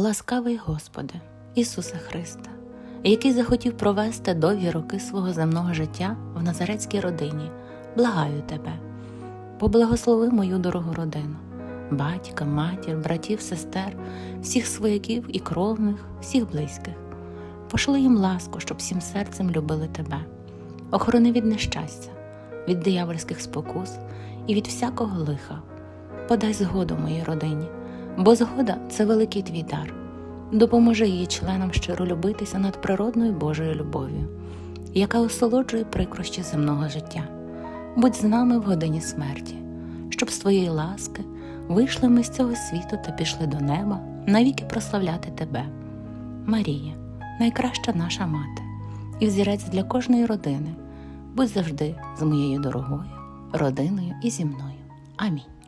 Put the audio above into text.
Ласкавий Господи, Ісусе Христе, який захотів провести довгі роки свого земного життя в Назарецькій родині, благаю Тебе, поблагослови мою дорогу родину, батька, матір, братів, сестер, всіх свояків і кровних, всіх близьких. Пошли їм ласку, щоб всім серцем любили Тебе, охорони від нещастя, від диявольських спокус і від всякого лиха. Подай згоду моїй родині, бо згода це великий твій дар. Допоможи її членам щиро любитися над природною Божою любов'ю, яка осолоджує прикрощі земного життя. Будь з нами в годині смерті, щоб з твоєї ласки вийшли ми з цього світу та пішли до неба навіки прославляти тебе. Марія, найкраща наша мати, і взірець для кожної родини. Будь завжди з моєю дорогою, родиною і зі мною. Амінь.